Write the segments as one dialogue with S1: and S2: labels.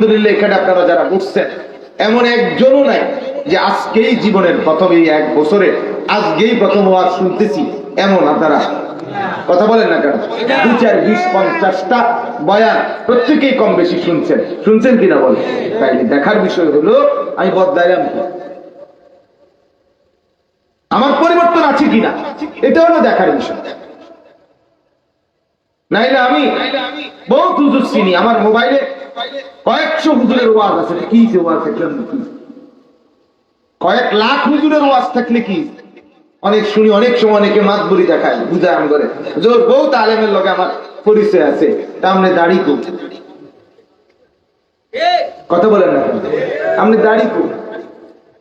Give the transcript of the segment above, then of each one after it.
S1: আলহামদুলিল্লাহ, এখানে আপনারা যারা বুঝছেন এমন একজনও নাই যে আজকেই জীবনের প্রথম এই এক বছরে, আজকেই প্রথম ওয়াজ শুনতেছি, এমন আপনারা। কথা বলেন না কেন? দু চার বিশ পঞ্চাশটা বয়ান প্রত্যেকেই কম বেশি শুনছেন। শুনছেন কিনা বলেন? তাই দেখার বিষয় হলো, আমি বদলাইলাম কি? আমার পরিবর্তন আছে কিনা? এটা হলো দেখার বিষয়। নাইলে আমি বহুত হুজুর চিনি, আমার মোবাইলে কয়েকশো হুজুরের ওয়াজ আছে, কি যে ওয়াজ দেখলাম কয়েক লাখ হুজুরের ওয়াজ থাকলে কি? অনেক শুনি, অনেক সময় অনেকে মাত বলি দেখায়, বুঝায় আম করে। জোর বহুত আলেমের লগে আমার পরিচয় আছে তামনে দাড়ি কো। কথা বলেন না আপনি দাড়ি কো।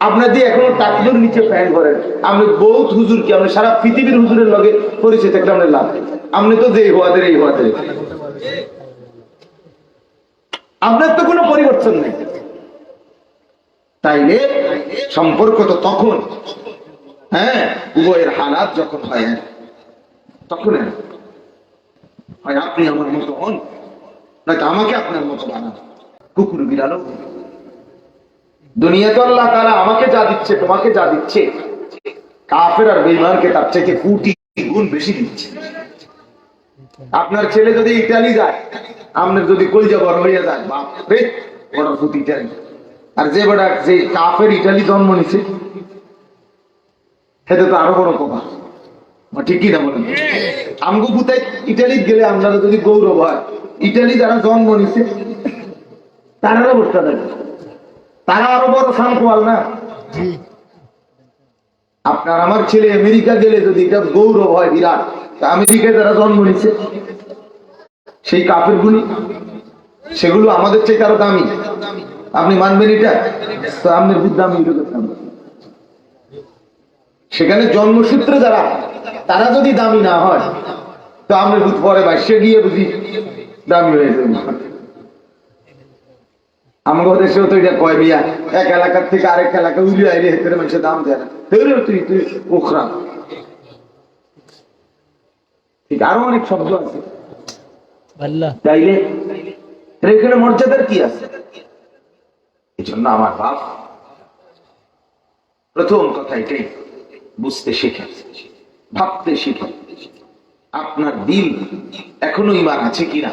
S1: আপনার দিয়ে এখনও টাকলোর নিচে ফ্যান করেন আপনি বহুত হুজুর কি? আপনি সারা পৃথিবীর হুজুরের লগে পরিচয় থাকলে আপনার লাভ। আপনি তো যে হওয়াদের, এই হওয়াদের। আপনার তো কোনো পরিবর্তন নেই। তাইলে সম্পর্ক তো তখন হ্যাঁ উভয়ের হালাত যখন হয় হ্যাঁ, তখন হ্যাঁ। আপনি আমার মতো হন নয়তো আমাকে আপনার মতো বানান। কুকুর বিড়ালও দুনিয়া তো আল্লাহ তারা আমাকে যা দিচ্ছে তোমাকে যা দিচ্ছে কাফের আর বেইমানকে তার থেকে কোটি গুণ বেশি দিচ্ছে। আপনার ছেলে যদি ইটালি যায় আপনার যদি কলজা বড় হইয়া যায়, বাপরে, বড় ফুট ইটালি। আর যে বড়, যে কাফের ইটালি জন্ম নিছে, সেটা তো আরও বড় ঠিকই না বলেন? আমগো পুতাই ইটালি গেলে আপনারা যদি গৌরব হয়, ইটালি যারা জন্ম নিছে, তারা অবস্থা দেখে তারা আরও বড় না? আপনার আমার ছেলে আমেরিকা গেলে যদি এটা গৌরব হয়, বিরাট আমেরিকায় যারা জন্ম নিচ্ছে সেই কাপের গুলি সেগুলো আমাদের চেয়ে আরও দামি। আপনি মানবেন এটা? তো আপনার এটা সেখানে জন্মসূত্রে যারা, তারা যদি দামি না হয়, তো আপনার বুধ পরে বাইশে গিয়ে বুঝি দামি হয়ে যাবে। আমাদের দেশেও তো এটা কয় মিয়া, এক এলাকার থেকে আরেক এলাকা উড়ি আইলে হেতের মানুষের দাম দেয় না। তুই তুই ওখরা ঠিক আরও অনেক শব্দ আছে। তাইলে এখানে মর্যাদার কি আছে? এই জন্য আমার বাপ প্রথম কথা এটাই বুঝতে শেখে, ভাবতে শিখে, আপনার দিল এখনও ইমান আছে কিনা?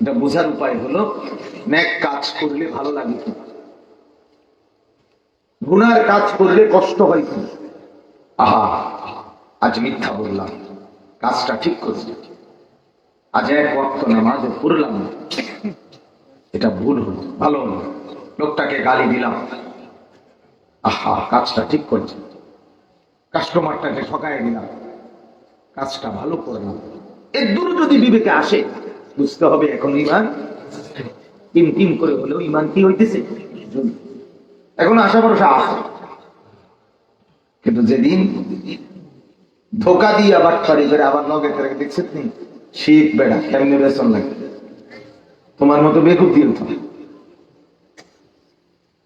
S1: এটা বোঝার উপায় হলো, ন্যাক কাজ করলে ভালো লাগে কি? গুনার কাজ করলে কষ্ট হয় কি? আহা, আজ মিথ্যা বললাম, কাজটা ঠিক করছি। আজ এক ওয়াক্ত নামাজে পড়লাম। এটা ভুল হলো, ভালো লোকটাকে গালি দিলাম। আহা, কাজটা ঠিক করছে কাস্টমারটাকে ঠকায় দিলাম। কাজটা ভালো করলাম। এর দূর যদি বিবেকে আসে, বুঝতে হবে এখন ইমান। টিম টিম করে হলেও ইমান কি হইতেছে? এখন আশা ভরসা আছে। কিন্তু যেদিন ধোকা দিয়ে আবার করে আবার নগে দেখছেন নি শীত, বেড়া কেমনি বেসন লাগে। তোমার মতো বেকুব দিয়ে তো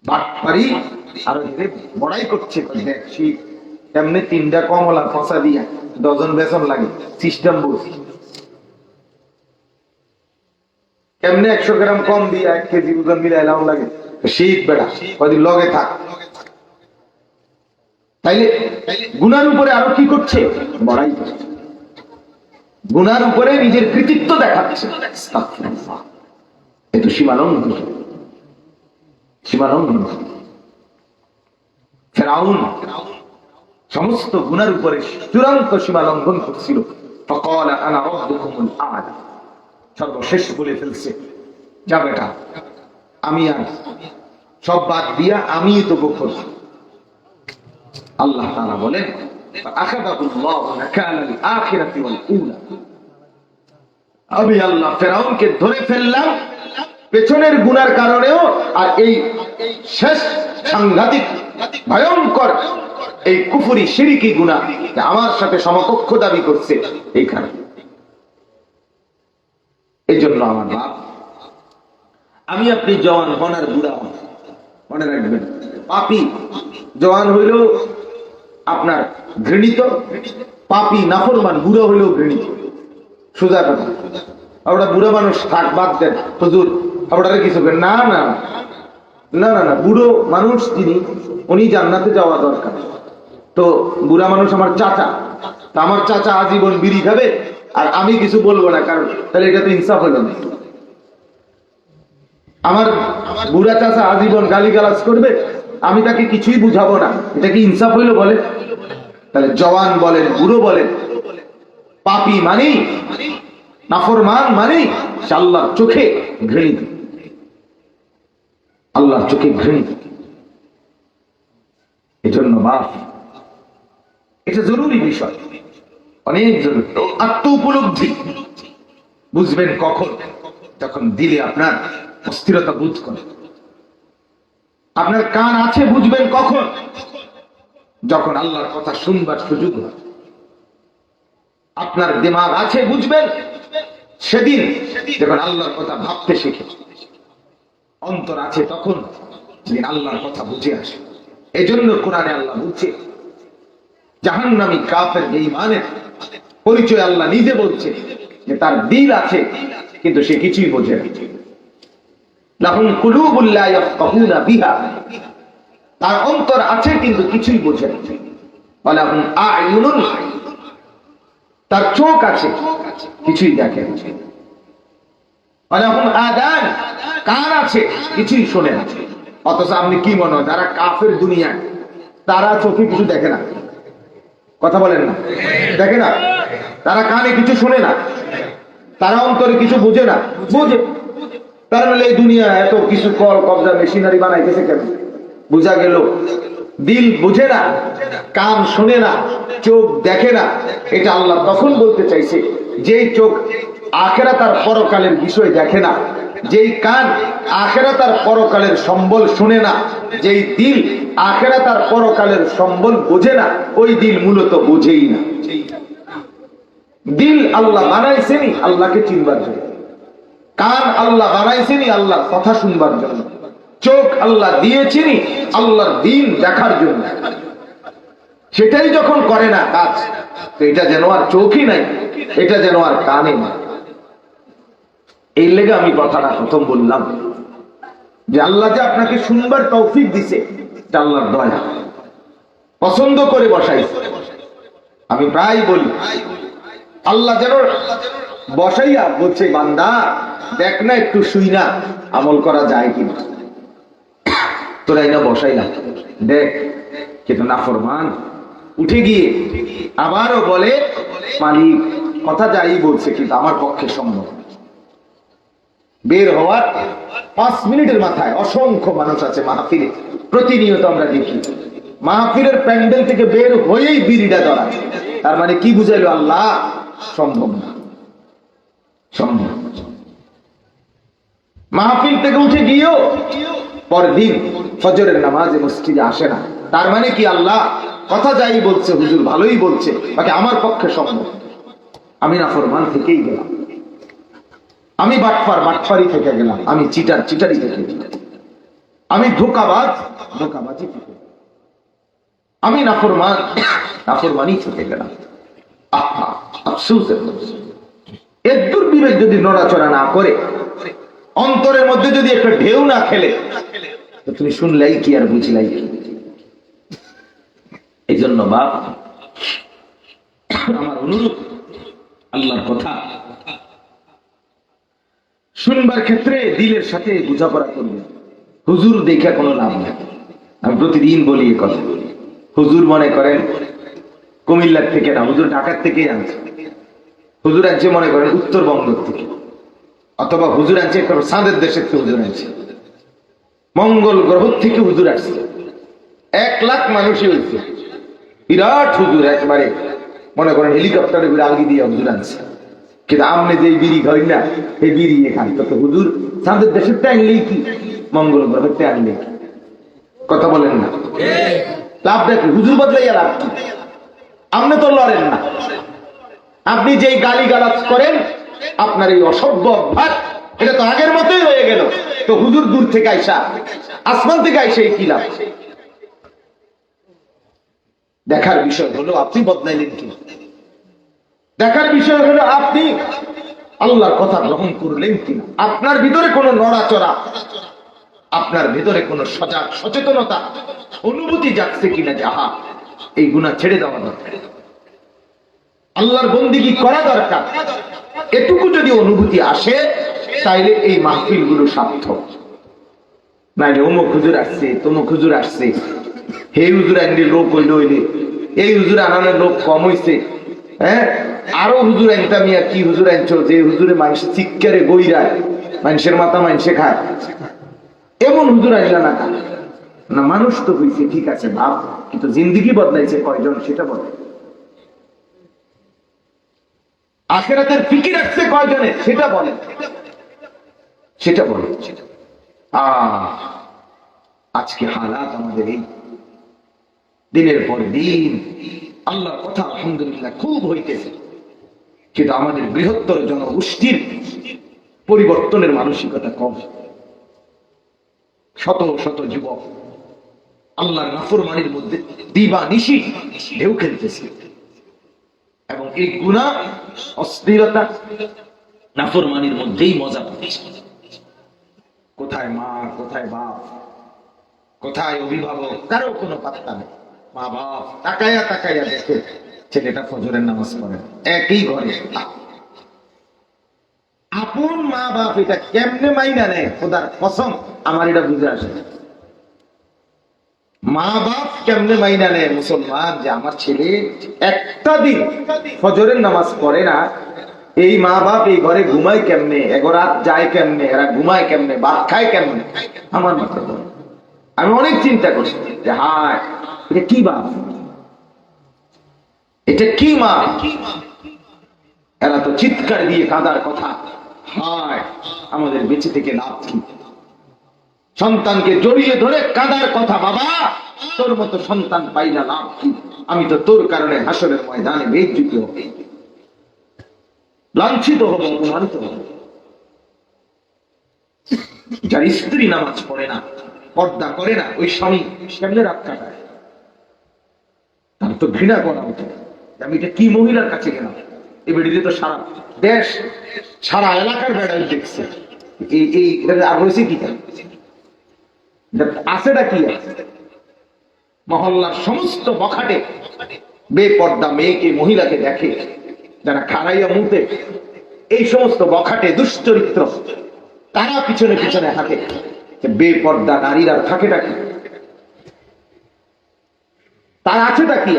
S1: বাটপারি আরও বড়াই করছে শীত। কেমনে তিনটা কমলা ফসা দিয়া ডজন বেসন লাগে সিস্টেম কেমনে একশো গ্রাম কম দিয়ে এক কেজি ওজন লাগে? শীত, বেড়া কদিন লগে থাক। তাইলে গুনার উপরে আরও কি করছে? বড়াই করছে। গুনার উপরে নিজের কৃতিত্ব দেখাচ্ছে। এ তো সীমালঙ্ঘন। সীমালঙ্ঘন। ফেরাউন সমস্ত গুনার উপরে চূড়ান্ত সীমা লঙ্ঘন করছিল সর্বশেষ বলে ফেলছে, যা বেটা, আমি আর সব বাদ দিয়া আমি তো গোপন আল্লাহ তারা বলেন আমি আল্লাহ ফেরাউনকে ধরে ফেললাম পেছনের গুনার কারণেও, আর এই শেষ সাংঘাতিক ভয়ঙ্কর এই কুফুরি সিরিকি গুণা আমার সাথে সমকক্ষ দাবি করছে এইখানে এই জন্য আমার বাপ আমি আপনি জওয়ান হন আর বুড়া হন। মনে রাখবেন, পাপি জওয়ান হইলেও আপনার ঘৃণিত, পাপি, নাফরমান, বুড়ো হইলেও ঘৃণিত। সোজা কথা। আমরা বুড়ো মানুষ থাক, বাদ দেন। হুজুর, আপনারা কিছু না না। না না না। বুড়ো মানুষ যিনি উনি জান্নাতে যাওয়া দরকার। তো বুড়া মানুষ আমার চাচা। তা আমার চাচা আজীবন বিড়ি খাবে, আর আমি কিছু বলব না, কারণ তাহলে এটা তো ইনসাফ হলো না। আমার বুড়া চাচা আজীবন গালিগালাজ করবে আমি তাকে কিছুই বুঝাবো না। এটা কি ইনসাফ হইল বলে তাহলে জওয়ান বলেন, বুড়ো বলেন। পাপি মানি, নাফরমান মানি, সে আল্লাহর চোখে ঘৃণিত। আল্লাহর চোখে ঘৃণিত। এজন্য বাপ এটা জরুরি বিষয়। অনেক জরুরি। আত্ম উপলব্ধি। বুঝবেন কখন? যখন দিলে আপনার অস্থিরতা বোধ করে আপনার কান আছে বুঝবেন কখন? যখন আল্লাহর কথা শুনবার সুযোগ হয়। আপনার দিমাগ আছে বুঝবেন? সেদিন যখন আল্লাহর কথা ভাবতে শিখে। অন্তর আছে তখন আল্লাহর কথা বুঝে আসে। এই জন্য কোরআনে আল্লাহ বুঝছে জাহান্নামী কাফের বেঈমানের পরিচয় আল্লাহ নিজে বলছে যে তার দিল আছে, কিন্তু সে কিছুই বোঝে না। লাহুম তার অন্তর আছে কিন্তু কিছুই বোঝে না। তার চোখ আছে, কিছুই দেখে আদান, কান আছে, কিছুই শোনে না। অথচ আপনি কি মনে হয়, যারা কাফের দুনিয়ায়, তারা চোখে কিছু দেখে না? কথা বলেন না। দেখে না? তারা কানে কিছু শোনে না। তারা অন্তরে কিছু বুঝে না। বুঝে তার মানে এই দুনিয়া এত কিছু কল, কবজা, মেশিনারি বানাইতেছে কেন? বুঝা গেল। দিল বুঝে না, কান শুনে না, চোখ দেখে না। এটা আল্লাহ তখন বলতে চাইছে, যেই চোখ আখেরা তার পরকালের বিষয় দেখে না, যেই কান আখেরা তার পরকালের সম্বল শুনে না, যেই দিল আখেরা তার পরকালের সম্বল বোঝে না, ওই দিল মূলত বোঝেই না। দিল আল্লাহ বানাইছেনি আল্লাহকে চিনবার জন্য। কান আল্লাহ বানাইছেনি আল্লাহর কথা শুনবার জন্য? চোখ আল্লাহ দিয়েছেনি আল্লাহর দিন দেখার জন্য। সেটাই যখন করে না কাজ, তো এটা যেন আর চোখই নাই, এটা যেন আর কানে না এই লেগে আমি কথাটা প্রথম বললাম যে আল্লাহ যে আপনাকে শুনবার তৌফিক দিছে আল্লাহর দয়া। পছন্দ করে বসাইছে। আমি প্রায় বলি, আল্লাহ যেন বসাইয়া বলছে, বান্দা দেখ না একটু শুই না। আমল করা যায় কিনা? তোরা না। বসাইলাম দেখ কিন্তু না ফরমান। উঠে গিয়ে আবারও বলে মালিক কথা যাই বলছে কিন্তু আমার পক্ষে সম্ভব। বের হওয়ার পাঁচ মিনিটের মাথায় অসংখ্য মানুষ আছে মাহফিলে। প্রতিনিয়ত আমরা দেখি। মাহফিলের প্যান্ডেল থেকে বের হয়েই বিড়িটা ধরা। তার মানে কি বুঝাইলো আল্লাহ? সম্ভব না। সম্ভব। মাহফিল থেকে উঠে গিয়েও পরদিন ফজরের নামাজে মসজিদে আসে না। তার মানে কি আল্লাহ কথা যাই বলছে, হুজুর ভালোই বলছে, বাকি আমার পক্ষে সম্ভব। আমি না ফরমান থেকেই গেলাম। আমি বাটফার বাটফারি থেকে গেলাম। আমি চিটার, চিটারি থেকে গেলাম। আমি ধোকাবাজ, ধোকাবাজি থেকে। আমি নাফরমান, নাফরমানি থেকে গেলাম। আহা, আফসোসের কথা। এর দুর্বিবেক যদি নড়াচড়া না করে অন্তরের মধ্যে যদি একটা ঢেউ না খেলে, তো তুমি শুনলাই কি আর বুঝলাই কি? এই জন্য বাপ, আমার অনুরোধ, আল্লাহর কথা, শুনবার ক্ষেত্রে দিলের সাথে বোঝাপড়া করবে। হুজুর দেখে কোনো লাভ নেই। আমি প্রতিদিন বলি এ কথা। হুজুর মনে করেন, কুমিল্লার থেকে না, হুজুর ঢাকার থেকেই আনছে। হুজুর আনছে মনে করেন উত্তরবঙ্গ থেকে। অথবা হুজুর আনছে কারও সাঁদের দেশের থেকে হুজুর আনছে। মঙ্গল গ্রহ থেকে হুজুর আসছে। এক লাখ মানুষই হয়েছে বিরাট হুজুর একবারে। মনে করেন হেলিকপ্টারে ঘুরে আলগি দিয়ে হুজুর আনছে। কিন্তু আমনে যে বিড়ি খাই না এই বিড়ি এখান। তো হুজুর সাঁদের দেশের আনলেই কি? মঙ্গল গ্রহের আনলেই কি কথা বলেন না। লাভটা কি হুজুর বদলাইয়া লাভ আপনি তো লড়েন না। আপনি যেই গালি গালাজ করেন আপনার এই অসভ্য অভ্যাস, এটা তো আগের মতোই হয়ে গেল। তো হুজুর দূর থেকে আইসা, আসমান থেকে আইসা এই কি লাভ? দেখার বিষয় হলো, আপনি বদলাইলেন কি? দেখার বিষয় হলো, আপনি আল্লাহর কথা গ্রহণ করলেন কিনা আপনার ভিতরে কোনো নড়াচড়া, আপনার ভিতরে কোনো সজাগ সচেতনতা, অনুভূতি জাগছে কিনা যাহা, এই গুণা ছেড়ে দেওয়া দরকার। আল্লাহর বন্দিগি করা দরকার। এটুকু যদি অনুভূতি আসে, তাইলে এই মাহফিলগুলো সার্থক। নাইলে অমুক হুজুর আসছে, তমুক হুজুর আসছে। হে হুজুর আনলে লোক হইলে হইলে। এই হুজুর আনানোর লোক কম হইছে। হ্যাঁ? আরও হুজুর আনতা মিয়া, কি হুজুর আনছো যে হুজুরে মানুষ চিৎকারে গইরায় মানুষের মাথা মানুষে খায়। এমন হুজুর আনলা না না, মানুষ তো হইছে, ঠিক আছে ভাব কিন্তু জিন্দিগি বদলাইছে কয়জন, সেটা বলে। আখেরাতের ফিকির আসছে কয়জনে? সেটা বলে সেটা বলে আজকে হালাত আমাদের এই দিনের পর দিন। আল্লাহর কথা আলহামদুলিল্লাহ খুব হইতেছে। কিন্তু আমাদের বৃহত্তর জনগোষ্ঠীর পরিবর্তনের মানসিকতা কম। শত শত যুবক আল্লাহর নাফরমানির মধ্যে দিবা নিশি ঢেউ খেলতেছে। এবং এই গুণা, অস্থিরতা, নাফরমানির মধ্যেই মজা কোথায় মা, কোথায় বাপ, কোথায় অভিভাবক কারও কোনো পাত্তা নেই। মা বাপ তাকাইয়া তাকাইয়া দেখে ছেলেটা ফজরের নামাজ পড়ে। একই ঘরে। আপন মা বাপ এটা কেমনে মাইনা নেয়? খোদার কসম, আমার এটা বুঝে আসে। মা বাপ কেমনে মাইনা নেয় মুসলমান? যে আমার ছেলে একটা দিন ফজরের নামাজ পড়ে না, এই মা বাপ এই ঘরে ঘুমায় কেমনে? এগো রাত যায় কেমনে? এরা ঘুমায় কেমনে? ভাত খায় কেমনে? আমার ধরে। আমি অনেক চিন্তা করছি যে হায়, এটা কি বাপ? এটা কি মা? এরা তো চিৎকার দিয়ে কাঁদার কথা। হায়, আমাদের বেঁচে থেকে লাভ কি? সন্তানকে জড়িয়ে ধরে কাঁদার কথা বাবা, তোর মতো সন্তান পাই না লাভ কি? আমি তো তোর কারণে হাসরের ময়দানে বেজ্জুতি হব লাঞ্ছিত হব, অপমানিত হব। যার স্ত্রী নামাজ পড়ে না, পর্দা করে না, ওই স্বামী কেমনে রাত কাটায়। তার তো ঘৃণা করা হতো। আমি এটা কি মহিলার কাছে গেলাম? এই বেড়িতে তো সারা দেশ, সারা এলাকার বেড়াই দেখছে। এই এই আর হয়েছে কি আছেটা কি আছে? মহল্লার সমস্ত বখাটে বেপর্দা মেয়েকে, মহিলাকে দেখে, যারা খারাইয়া মুতে, এই সমস্ত বখাটে দুশ্চরিত্র, তারা পিছনে পিছনে হাঁটে। বেপর্দা নারীরা থাকেটা কি? তার আছেটা কি।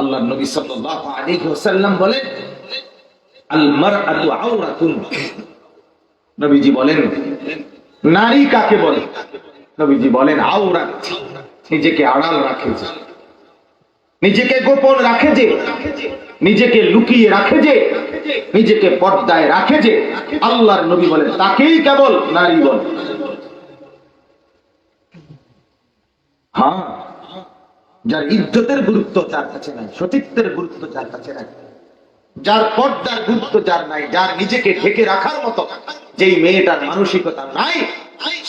S1: আল্লাহ নবী সাল্লাল্লাহু আলাইহি ওয়াসাল্লাম বলেন আল মারআতু আওরাতুন নবীজি বলেন, নারী কাকে বলে? নবীজি বলেন আওরাত নিজেকে আড়াল রাখে যে। নিজেকে গোপন রাখে যে। নিজেকে লুকিয়ে রাখে যে। নিজেকে পর্দায় রাখে যে। আল্লাহর নবী বলেন, তাকেই কেবল নারী বলে। হ্যাঁ যার ইজ্জতের গুরুত্ব যার কাছে নাই, সতীত্বের গুরুত্ব যার কাছে নাই, যার পর্দার গুরুত্ব যার নাই, যার নিজেকে ঢেকে রাখার মতো যেই মেয়েটার মানসিকতা নাই,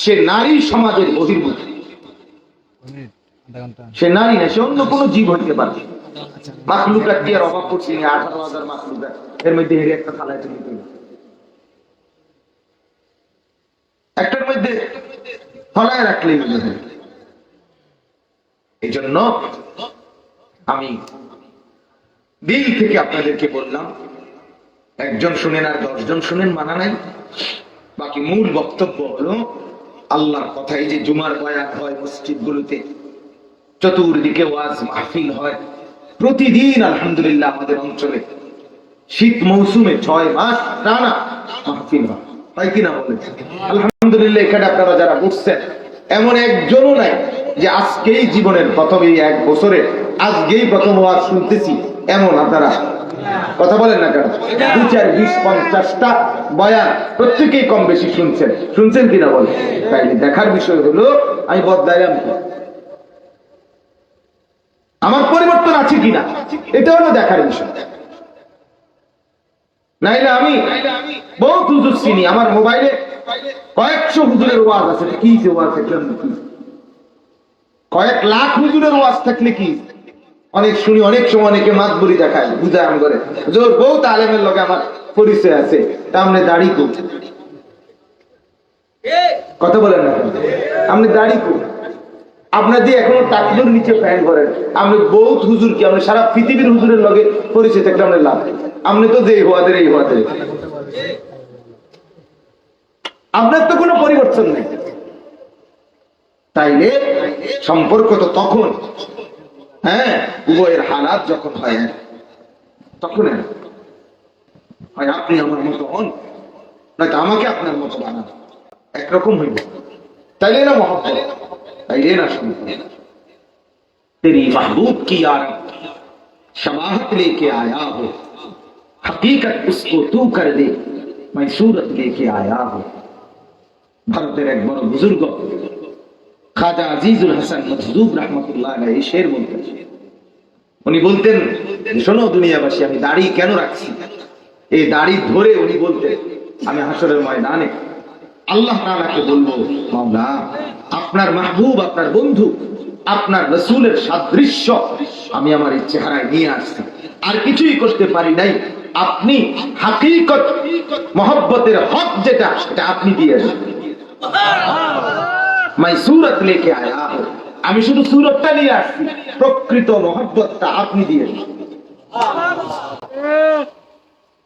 S1: সে নারী সমাজের বহির্ভূত সে নারী না, সে অন্য কোনো জীব হইতে পারে। আমি দিল থেকে আপনাদেরকে বললাম, একজন শুনেন আর দশজন শুনেন মানা নাই। বাকি মূল বক্তব্য হলো আল্লাহর কথাই যে জুমার বয়ান হয় মসজিদগুলোতে, চতুর্দিকে ওয়াজ মাহফিল হয়। প্রতিদিন আলহামদুলিল্লাহ আমাদের অঞ্চলে শীত মৌসুমে ছয় মাস টানা মাহফিল হয়। হয় কিনা বলে আলহামদুলিল্লাহ, এখানে আপনারা যারা এমন একজনও নাই যে আজকেই জীবনের প্রথম এই এক বছরে, আজকেই প্রথম ওয়াজ শুনতেছি, এমন আপনারা কথা বলেন না কেন? দু চার বিশ পঞ্চাশটা বয়ান প্রত্যেকেই কম বেশি শুনছেন। শুনছেন কিনা বলে? তাই দেখার বিষয় হলো, আমি বদলাইলাম কি? আমার পরিবর্তন আছে কিনা? এটা হলো দেখার বিষয়। নাইলে আমি বহুত হুজুর চিনি, আমার মোবাইলে কয়েকশো হুজুরের ওয়াজ আছে। কি ওয়াজ কি? কয়েক লাখ হুজুরের ওয়াজ থাকলে কি? অনেক শুনি, অনেক সময় অনেকে মাত বুড়ি দেখায়, বুঝায় করে জোর বহুত আলেমের লগে আমার পরিচয় আছে, তা আপনি দাড়ি কু। কথা বলেন না আপনি দাড়ি কু। আপনার দিয়ে এখনও টাকলুর নিচে ফ্যান করেন আপনি বহুত হুজুর কি আপনি সারা পৃথিবীর হুজুরের লগে পরিচয় থাকলে আপনার লাভ। আপনি তো যে হওয়াদের, এই হওয়াদের। আপনার তো কোনো পরিবর্তন নেই। তাইলে সম্পর্ক তো তখন হ্যাঁ উভয়ের হালাত যখন হয় হ্যাঁ, তখন হ্যাঁ। হয় আপনি আমার মতো হন নয়তো আমাকে আপনার মতো বানান একরকম হইব তাইলে না মহব্বত তাইলে না সম্পর্ক तेरी महबूब की यारब शबाहत लेके आया हो हकीकत उसको तू कर दे मैं सूरत लेके आया हूं ভারতের এক বড় বুজুর্গ খাজা আজিজুল হাসান মজদুব রহমতুল্লাহ শের উনি বলতেন, শোনো দুনিয়াবাসী, আমি দাড়ি কেন রাখছি? এই দাড়ি ধরে উনি বলতেন, আমি হাসরের ময়দানে আল্লাহ বলব, মাওলা, আপনার মাহবুব, আপনার বন্ধু, আপনার রসুলের সাদৃশ্য আমি আমার এই চেহারায় নিয়ে আসছি। আর কিছুই করতে পারি নাই। আপনি হাকিকত, মহব্বতের হক যেটা, সেটা আপনি দিয়েছেন মাই সুরত লেকে আয়া। আমি শুধু সুরতটা নিয়ে আসছি। প্রকৃত মহব্বতটা আপনি দিয়ে।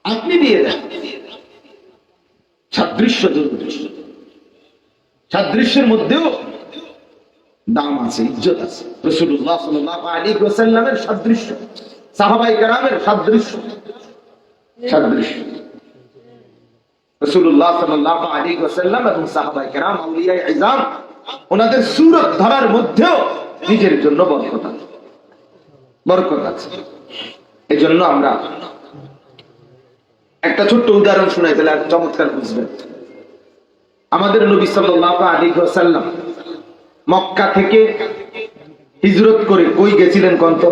S1: আপনি দিয়ে দেন সাদৃশ্য জরুরি সাদৃশ্যের মধ্যেও দাম আছে, ইজ্জত আছে। রসুল্লাহ আলাইহি ওয়াসাল্লামের সাদৃশ্য, সাহাবাই কেরামের সাদৃশ্য। সাদৃশ্য। রসুল্লাহ সাল্লাল্লাহু আলাইহি ওয়াসাল্লাম এবং সাহাবাই কেরাম, আউলিয়ায়ে ইজাম ওনাদের সুরত ধরার মধ্যেও নিজের জন্য বরকত আছে। বরকত আছে। এজন্য আমরা একটা ছোট্ট উদাহরণ শোনাই তাহলে আর চমৎকার বুঝবেন। আমাদের নবী সাল্লাল্লাহু আলাইহি ওয়াসাল্লাম মক্কা থেকে হিজরত করে কই গেছিলেন কন্ত?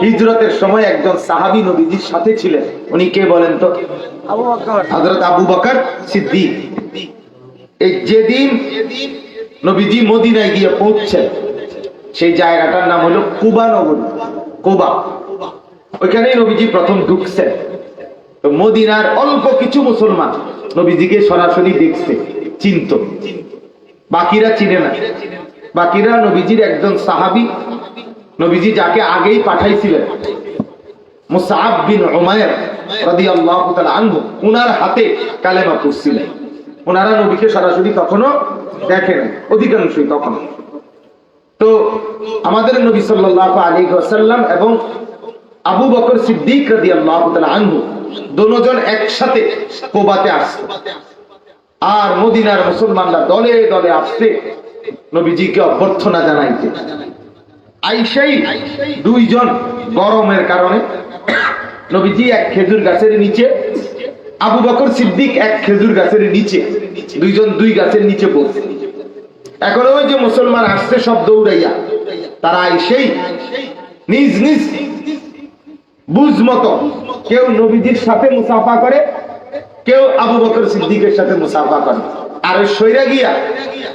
S1: হিজরতের সময় একজন সাহাবী নবীজির সাথে ছিলেন। উনি কে বলেন তো? হযরত আবু বকর সিদ্দিক। যেদিন নবীজি মদিনায় গিয়ে পৌঁছছেন সেই জায়গাটার নাম হলো কুবা নগরী, কুবা। ওইখানেই নবীজি প্রথম ঢুকছেন। মদিনার অল্প কিছু মুসলমান নবীজিকে সরাসরি দেখছে, চিনত। বাকিরা চিনে না। বাকিরা নবীজির একজন সাহাবি, নবীজি যাকে আগেই পাঠাইছিলেন মুসাআব বিন উমায়ের রাদিয়াল্লাহু তাআলা উনার হাতে কালেমা পড়ছিলেন। ওনারা নবীকে সরাসরি তখনও দেখেন অধিকাংশই তখন। তো আমাদের নবী সাল্লাল্লাহু আলাইহি ওয়াসাল্লাম এবং আবু বকর সিদ্দিক রাদিয়াল্লাহু তাআলা আনহু দুজন একসাথে কোবাতে আসছে। আর মদিনার মুসলমানরা দলে দলে আসতে নবীজিকে অভ্যর্থনা জানাইতে। আইসাই দুইজন গরমের কারণে নবীজি এক খেজুর গাছের নিচে আবু বকর সিদ্দিক এক খেজুর গাছের নিচে, দুইজন দুই গাছের নিচে বসে। এখন ওই যে মুসলমান আসছে সব দৌড়াইয়া, তারা আইসেই নিজ নিজ বুঝ মতো কেউ নবীজির সাথে মুসাফা করে, কেউ আবু বকর সিদ্দিকের সাথে মুসাফা করে। আর সৈরা গিয়া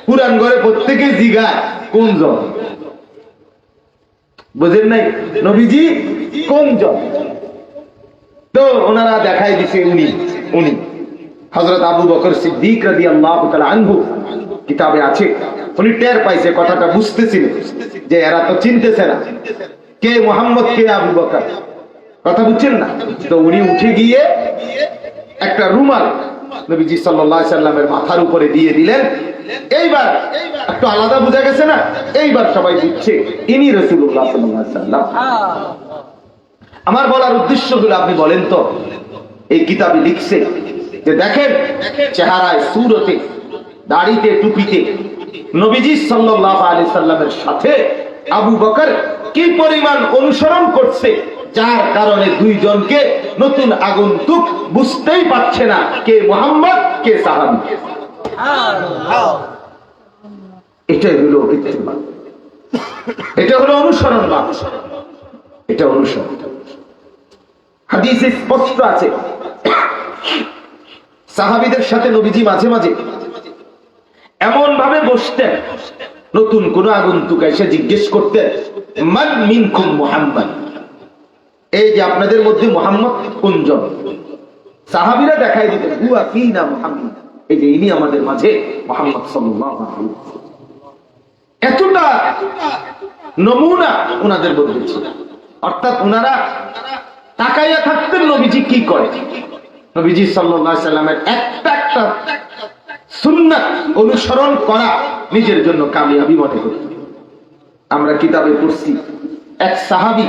S1: পুরান ঘরে প্রত্যেকে জিগায়, কোন জন? বুঝেন নাই? নবীজি কোন জন? তো ওনারা দেখাই দিছে উনি উনি। হজরত আবু বকর সিদ্দিক রাদি আল্লাহ আনহু কিতাবে আছে। উনি টের পাইছে, কথাটা বুঝতেছিলেন যে এরা তো চিনতেছে না। কে মোহাম্মদ, কে আবু বকর? কথা বুঝছেন না? তো উনি উঠে গিয়ে একটা রুমাল নবীজি আলাইহি সাল্লামের মাথার উপরে দিয়ে দিলেন। এইবার একটু আলাদা বোঝা গেছে না? এইবার সবাই বুঝছে, ইনি রাসূলুল্লাহ সাল্লাল্লাহু আলাইহি সাল্লাম। আমার বলার উদ্দেশ্য হলো আপনি বলেন তো। এই কিতাবে লিখছে যে দেখেন, চেহারায়, সুরতে, দাড়িতে, টুপিতে নবীজি সাল্লাল্লাহু আলাইহি সাল্লামের সাথে আবু বকর কি পরিমাণ অনুসরণ করছে, যার কারণে দুইজনকে নতুন আগন্তুক বুঝতেই পারছে না কে মোহাম্মদ, কে সাহাবি। এটাই হলো এটা হলো অনুসরণ বা এটা অনুসরণ। হাদিসে স্পষ্ট আছে। সাহাবিদের সাথে নবীজি মাঝে মাঝে এমন ভাবে বসতেন, নতুন কোন আগন্তুক এসে জিজ্ঞেস করতেন, মান মিনকুম মুহাম্মদ? এই যে আপনাদের মধ্যে মোহাম্মদ কোনজন? সাহাবিরা দেখাই দিতেন এই যে ইনি আমাদের মাঝে মোহাম্মদ এতটা নমুনা ওনাদের মধ্যে অর্থাৎ ওনারা তাকাইয়া থাকতেন নবীজি কি করে? নবীজি আলাইহি সাল্লামের একটা একটা সুন্নাত অনুসরণ করা নিজের জন্য কামিয়াবি মনে করতেন আমরা কিতাবে পড়ছি, এক সাহাবি,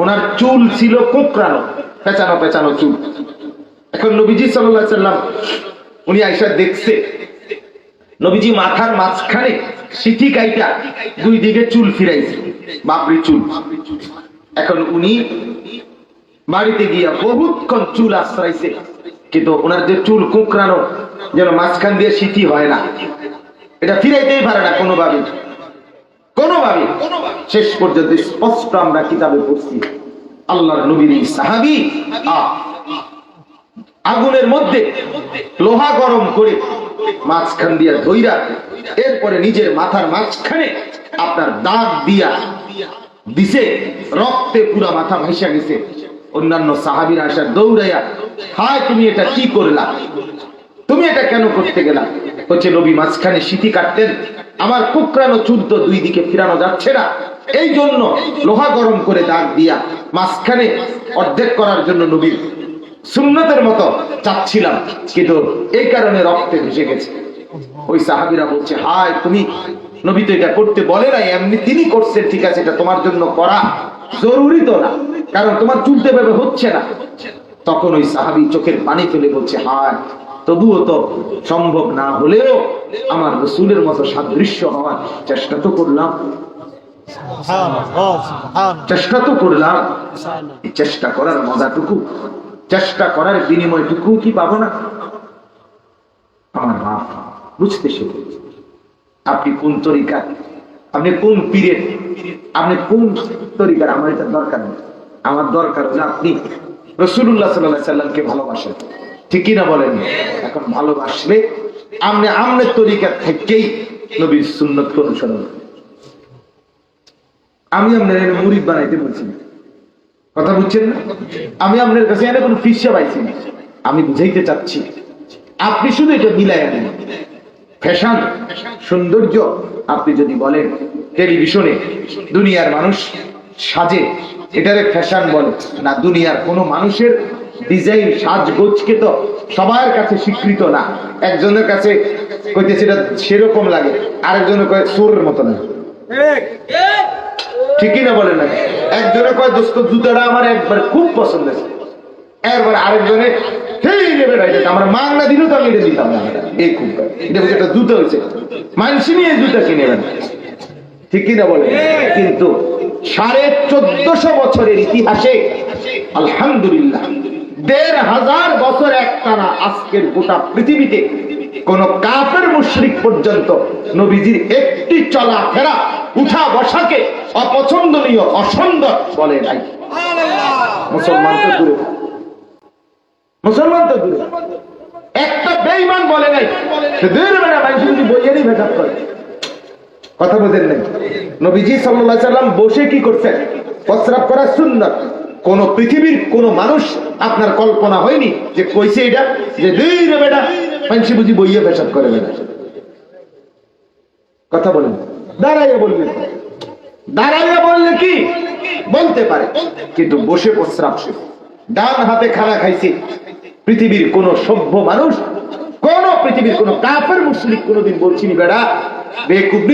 S1: ওনার চুল ছিল কোঁকড়ানো, পেঁচানো পেঁচানো চুল। এখন নবীজি সাল্লাল্লাহু সাল্লাম, উনি আইসা দেখছে, নবীজি মাথার মাঝখানে সিথি কাইটা, দুই দিকে চুল ফিরাইছে, বাবরি চুল। এখন উনি বাড়িতে গিয়া বহুতক্ষণ চুল আশ্রাইছে। কিন্তু ওনার যে চুল কুঁকড়ানো, যেন মাঝখান দিয়ে সিথি হয় না। এটা ফিরাইতেই পারে না কোনোভাবে। কোনোভাবে। শেষ পর্যন্ত স্পষ্ট আমরা কিতাবে পড়ছি, আল্লাহর নবীর সাহাবি আগুনের মধ্যে লোহা গরম করে মাঝখান দিয়া ধইরা, এরপরে নিজের মাথার মাঝখানে আপনার দাগ দিয়া দিছে, রক্তে পুরা মাথা ভাইসা গেছে। অন্যান্য সাহাবিরা আসা দৌড়াইয়া, হায়, তুমি এটা কি করলা? তুমি এটা কেন করতে গেলা? হচ্ছে নবী মাঝখানে সিটি কাটতেন আমার কুকরানো তো দুই দিকে ফিরানো যাচ্ছে না। এই জন্য লোহা গরম করে দাগ দিয়া মাঝখানে অর্ধেক করার জন্য নবীর সুন্নতের মতো চাচ্ছিলাম, কিন্তু এই কারণে রক্তে ভেসে গেছে। ওই সাহাবিরা বলছে, হায়, তুমি নবী তো এটা করতে বলে নাই, এমনি তিনি করছেন, ঠিক আছে, এটা তোমার জন্য করা জরুরি তো না। কারণ তোমার চুলতে পারবে হচ্ছে না। তখন ওই সাহাবি চোখের পানি ফেলে বলছে, হায়, তবুও তো সম্ভব না হলেও আমার রসুলের মতো সাদৃশ্য হওয়ার চেষ্টা তো করলাম। চেষ্টা তো করলাম। চেষ্টা করার মজাটুকু, চেষ্টা করার বিনিময়টুকু কি পাবো না? আমার মা বুঝতে শিখে। আপনি কোন তরিকা আপনি কোন পীরের? আপনি কোন তরিকার? আমার এটা দরকার নেই। আমার দরকার হলে আপনি রসুল্লাহ সাল্লাহ সাল্লামকে ভালোবাসেন। ঠিকই না বলেন? এখন ভালোবাসলে আপনি আমনের তরিকা থেকেই নবীর সুন্নত অনুসরণ আমি আপনার এনে মুড়িদ বানাইতে বলছি কথা বুঝছেন না? আমি আপনার কাছে এনে কোনো ফিসা পাইছি না। আমি বুঝাইতে চাচ্ছি, আপনি শুধু এটা মিলাই আনেন ফ্যাশন, সৌন্দর্য, আপনি যদি বলেন, টেলিভিশনে দুনিয়ার মানুষ সাজে এটারে ফ্যাশন বলে। না দুনিয়ার কোনো মানুষের ডিজাইন সাজগোজকে তো সবার কাছে স্বীকৃত না। একজনের কাছে কইতেছে এটা সেরকম লাগে আরেকজনের কয় সোরের মতো লাগে। ঠিকই না বলেন না? একজনে কয় দোস্ত জুতাটা আমার একবার খুব পছন্দ হয়েছে। একবার আরেকজনে না আমার মান না দিলেও তো আমি এটা দিতাম না। এই খুব এটা একটা জুতো হয়েছে। মানুষ নিয়ে জুতা কিনে ঠিকই না বলেন কিন্তু সাড়ে চোদ্দশো বছরের ইতিহাসে, আলহামদুলিল্লাহ, দেড় হাজার বছর একটানা আজকের গোটা পৃথিবীতে কোন কাফের মুশরিক পর্যন্ত নবীজির একটি চলাফেরা, উঠা বসাকে অপছন্দনীয়, অসুন্দর বলে নাই। মুসলমান তো দূরে। মুসলমান তো দূরে। একটা বেইমান বলে নাই। বেড়া মানুষ যদি বইয়েরই ভেজাব করে। কথা বোঝেন নাই? নবীজি আলাইহি সাল্লাম বসে কি করছেন? প্রস্রাব করা সুন্নাত। কোন পৃথিবীর কোন মানুষ আপনার কল্পনা হয়নি যে কইছে এটা, যে দুই রে বেটা বুঝি বইয়ে পেশাব করে বেটা কথা বলেন। দাঁড়াইয়া বলবেন। দাঁড়াইয়া বললে কি? বলতে পারে। কিন্তু বসে প্রস্রাব সে ডান হাতে খানা খাইছে। পৃথিবীর কোন সভ্য মানুষ, কোন পৃথিবীর কোন কাফের মুসলিক কোনোদিন বলছিনি বেড়া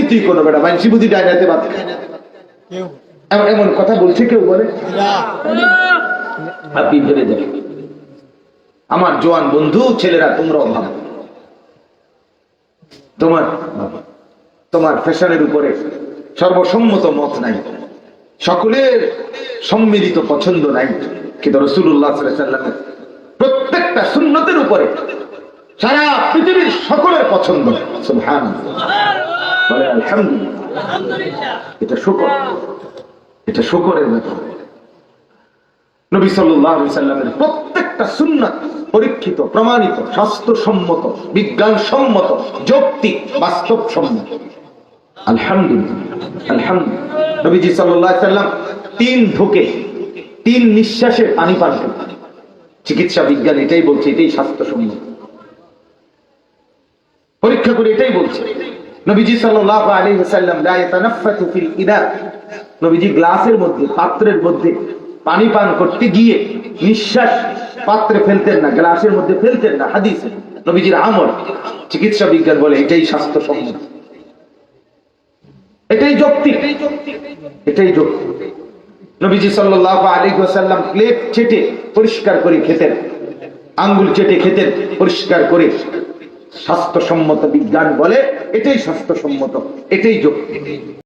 S1: তুই কোনো বেড়া মানসি বুঝি ডাইনাতে বাদ এমন এমন কথা বলছে কেউ বলে? আপনি ভেবে দেখেন আমার জোয়ান বন্ধু ছেলেরা তোমরাও ভাবো। তোমার তোমার ফ্যাশনের উপরে সর্বসম্মত মত নাই। সকলের সম্মিলিত পছন্দ নাই। কিন্তু রসুল্লাহ সাল্লামের প্রত্যেকটা সুন্নতের উপরে সারা পৃথিবীর সকলের পছন্দ। সুবহান বলে, আলহামদুলিল্লাহ। এটা শুকর। এটা শুকরের ব্যাপার। নবী সাল্লাল্লাহু সাল্লামের প্রত্যেকটা সুন্নাত পরীক্ষিত, প্রমাণিত, স্বাস্থ্যসম্মত, বিজ্ঞানসম্মত, যৌক্তিক, বাস্তবসম্মত। আলহামদুলিল্লাহ। আলহামদুলিল্লাহ। নবীজি সাল্লাল্লাহু সাল্লাম তিন ঢোকে, তিন নিঃশ্বাসে পানি পান করতেন চিকিৎসা বিজ্ঞান এটাই বলছে, এটাই স্বাস্থ্যসম্মত। পরীক্ষা করে এটাই বলছে। নবীজি ইয়াতানাফফাতু ফিল ইনা নবীজি গ্লাসের মধ্যে, পাত্রের মধ্যে পানি পান করতে গিয়ে নিঃশ্বাস পাত্রে ফেলতেন না, গ্লাসের মধ্যে ফেলতেন না, হাদিসে। নবীজির আমল, চিকিৎসা বিজ্ঞান বলে এটাই স্বাস্থ্যসম্মত। এটাই যৌক্তিক। এটাই যৌক্তিক। নবীজি সাল্লাল্লাহু আলাইহি ওয়াসাল্লাম প্লেট চেটে পরিষ্কার করে খেতেন, আঙ্গুল চেটে খেতেন, পরিষ্কার করে স্বাস্থ্যসম্মত বিজ্ঞান বলে এটাই স্বাস্থ্যসম্মত এটাই যৌক্তিক।